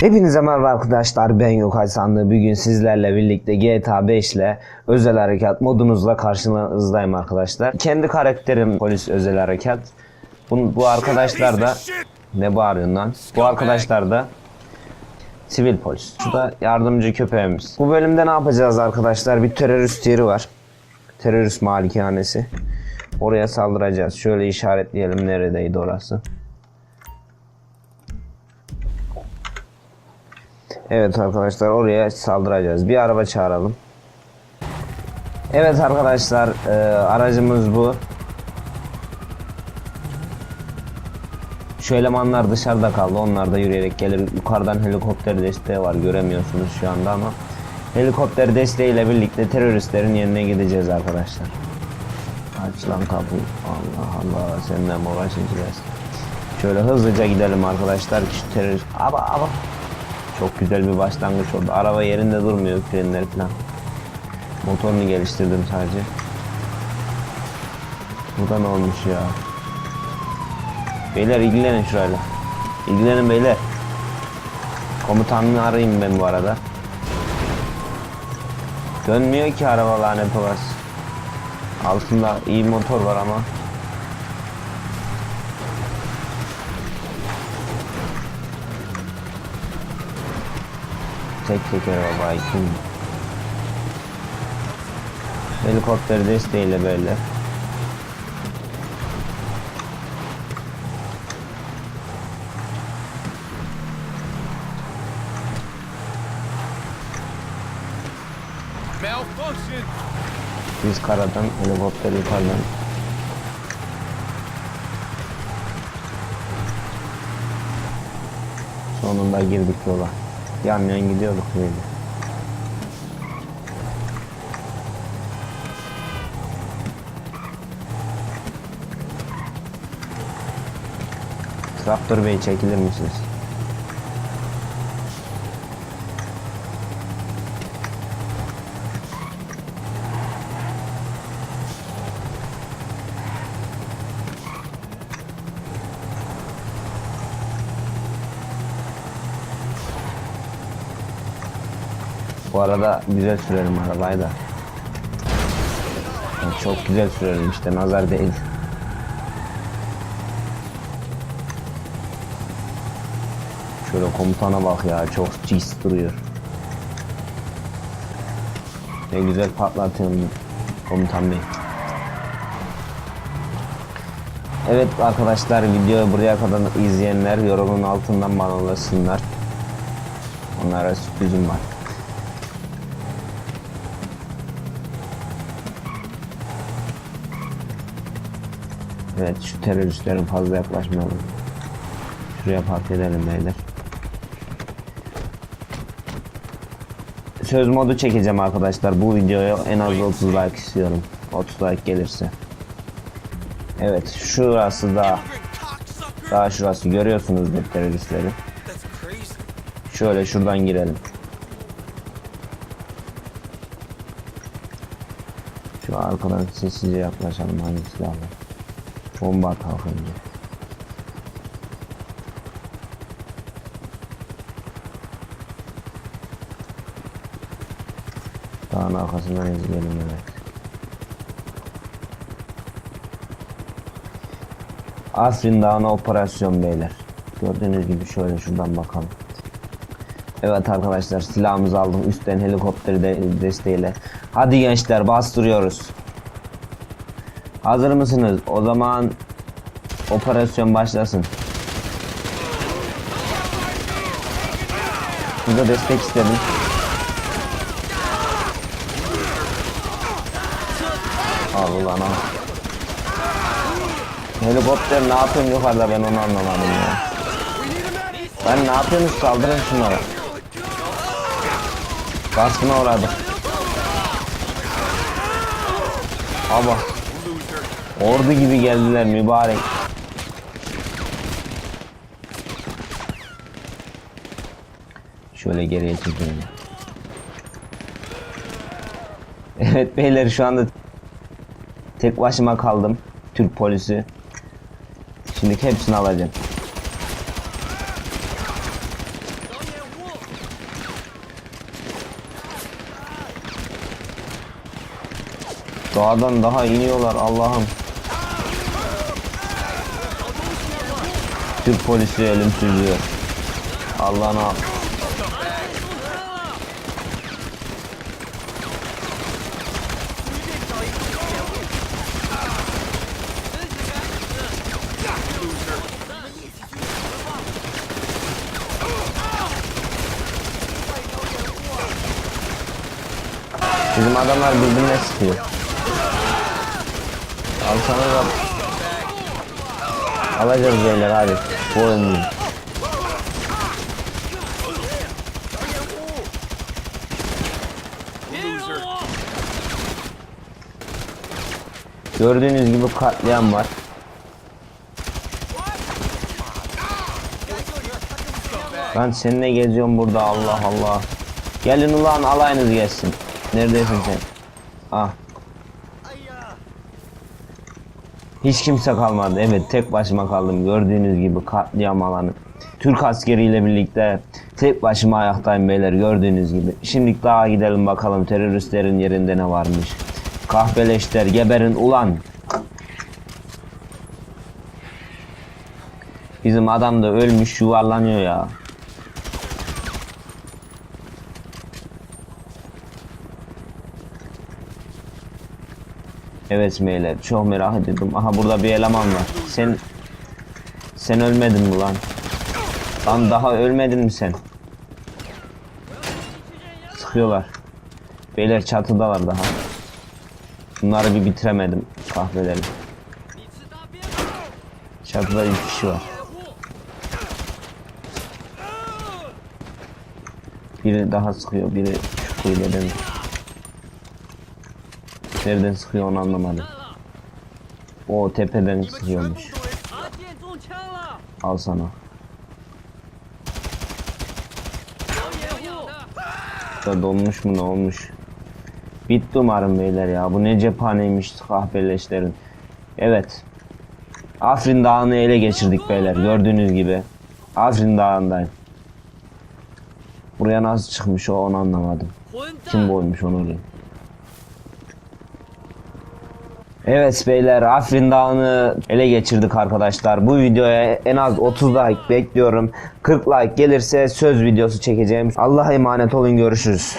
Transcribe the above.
Hepinize merhaba arkadaşlar ben Yokay Sandığı bugün sizlerle birlikte GTA 5 ile özel harekat modunuzla karşınızdayım arkadaşlar. Kendi karakterim polis özel harekat. Bu, bu arkadaşlar da ne bağırıyorsun lan? Bu arkadaşlar da sivil polis. Şu da yardımcı köpeğimiz. Bu bölümde ne yapacağız arkadaşlar? Bir terörist yeri var. Terörist malikanesi. Oraya saldıracağız. Şöyle işaretleyelim neredeydi orası. Evet arkadaşlar oraya saldıracağız. Bir araba çağıralım. Evet arkadaşlar e, aracımız bu. Şu elemanlar dışarıda kaldı. Onlar da yürüyerek gelir. Yukarıdan helikopter desteği var. Göremiyorsunuz şu anda ama. Helikopter desteğiyle birlikte teröristlerin yerine gideceğiz arkadaşlar. Aç lan kapıyı. Allah Allah senden uğraşacağız. Şöyle hızlıca gidelim arkadaşlar şu terörist... Aba aba. Çok güzel bir başlangıç oldu. Araba yerinde durmuyor frenler falan. Motorunu geliştirdim sadece. Burada ne olmuş ya? Beyler ilgilenin şurayla. İlgilenin beyler. Komutanını arayayım ben bu arada. Dönmüyor ki araba lanet olası. Altında iyi motor var ama. Tek teker baba kim? Helikopter desteğiyle böyle. Biz karadan, helikopter yukarıdan. Sonunda girdik yola. Yan yan gidiyorduk böyle. Traktör Bey çekilir misiniz? Bu arada güzel sürerim arabayı da. Yani çok güzel sürerim işte nazar değil. Şöyle komutana bak ya çok cis duruyor. Ne güzel patlatıyorum komutan bey. Evet arkadaşlar videoyu buraya kadar izleyenler yorumun altından bana ulaşsınlar. Onlara sürprizim var. Evet şu teröristlerin fazla yaklaşmayalım. Şuraya park edelim beyler. Söz modu çekeceğim arkadaşlar. Bu videoya en az 30 like istiyorum. 30 like gelirse. Evet şurası da daha şurası görüyorsunuzdur teröristleri. Şöyle şuradan girelim. Şu arkadan sessizce yaklaşalım hangi silahla. Bomba atalım önce. Dağın arkasından izleyelim evet. Afrin Dağı'na operasyon beyler. Gördüğünüz gibi şöyle şuradan bakalım. Evet arkadaşlar silahımızı aldım üstten helikopteri de desteğiyle. Hadi gençler bastırıyoruz. Hazır mısınız? O zaman operasyon başlasın. Burada destek istedim. Al ulan al. Helikopter ne yapıyorsun yukarıda ben onu anlamadım ya. Ben ne yapıyorsunuz saldırın şunlara. Baskına uğradı. Ama Ordu gibi geldiler mübarek. Şöyle geriye çekeyim. Evet beyler şu anda tek başıma kaldım. Türk polisi. Şimdi hepsini alacağım. Dağdan daha iniyorlar Allah'ım. Türk polisi ölümsüzlüğü. Allah'ına Bizim adamlar birbirine sıkıyor. Al sana da Alacağız beyler hadi. Bu oyun değil. Gördüğünüz gibi katliam var. Ben seninle geziyorum burada Allah Allah. Gelin ulan alayınız gelsin. Neredesin sen? Ah. Hiç kimse kalmadı. Evet tek başıma kaldım. Gördüğünüz gibi katliam alanı. Türk askeriyle birlikte tek başıma ayaktayım beyler gördüğünüz gibi. Şimdi daha gidelim bakalım teröristlerin yerinde ne varmış. Kahpeleşler geberin ulan. Bizim adam da ölmüş yuvarlanıyor ya. Evet beyler çok merak ediyordum. Aha burada bir eleman var. Sen sen ölmedin mi lan? Lan daha ölmedin mi sen? Sıkıyorlar. Beyler çatıdalar daha. Bunları bir bitiremedim kahveleri. Çatıda bir kişi var. Biri daha sıkıyor, biri şu kulübeden. Nereden sıkıyor onu anlamadım. O tepeden sıkıyormuş. Al sana. Da donmuş mu ne olmuş? Bitti umarım beyler ya. Bu ne cephaneymiş kahpeleşlerin. Evet. Afrin Dağı'nı ele geçirdik beyler. Gördüğünüz gibi. Afrin Dağı'ndayım. Buraya nasıl çıkmış o onu anlamadım. Kim koymuş onu oraya? Evet beyler Afrin Dağı'nı ele geçirdik arkadaşlar. Bu videoya en az 30 like bekliyorum. 40 like gelirse söz videosu çekeceğim. Allah'a emanet olun görüşürüz.